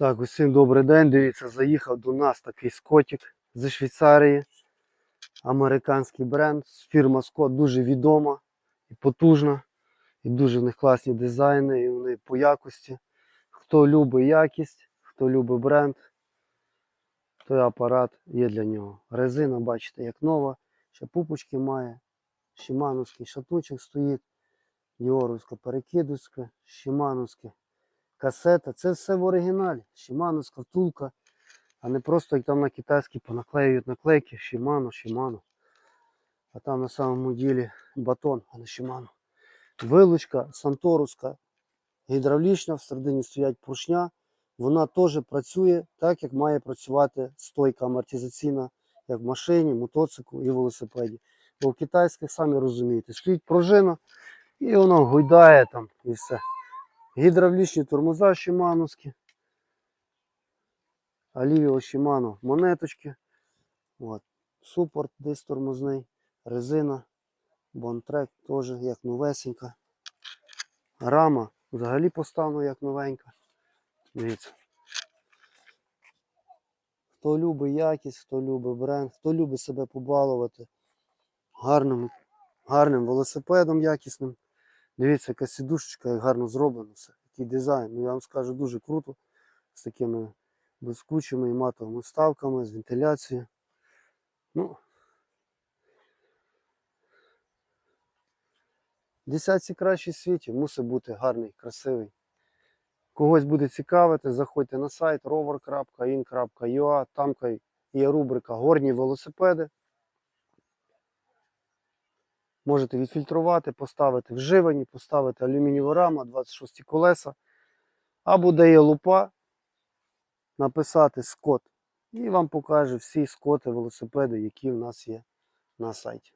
Так, усім добрий день. Дивіться, заїхав до нас такий скотик зі Швейцарії. Американський бренд. Фірма Скот дуже відома і потужна. І дуже в них класні дизайни, і вони по якості. Хто любить якість, хто любить бренд, той апарат є для нього. Резина, бачите, як нова, ще пупочки має, Шимановський шатучок стоїть, Діоровська перекидуська, Шимановське касета. Це все в оригіналі. Шимановська втулка, а не просто як там на китайській понаклеюють наклейки Шимано, Шимано. А там на самому ділі батон, а не Шимано. Вилучка Санторуська, гідравлічна, всередині стоять поршня. Вона теж працює так, як має працювати стойка амортизаційна, як в машині, мотоциклу і велосипеді. Бо в китайських, самі розумієте, стоїть пружина і воно гойдає там і все. Гідравлічні тормоза Шимановські. Алівіо Шимано монеточки. От. Супорт десь тормозний, резина, бонтрек теж як новесенька. Рама взагалі поставлена як новенька. Дивіться. Хто любить якість, хто любить бренд, хто любить себе побалувати гарним, гарним велосипедом якісним. Дивіться, яка сідушечка, як гарно зроблено все. Який дизайн. Ну я вам скажу дуже круто. З такими блискучими і матовими вставками, з вентиляцією. Ну, десятці кращий в світі, мусить бути гарний, красивий. Когось буде цікавити, заходьте на сайт rover.in.ua, там є рубрика Горні велосипеди. Можете відфільтрувати, поставити вживані, поставити алюмінієва рама, 26 колеса. Або де є лупа, написати скот. І вам покаже всі скоти, велосипеди, які в нас є на сайті.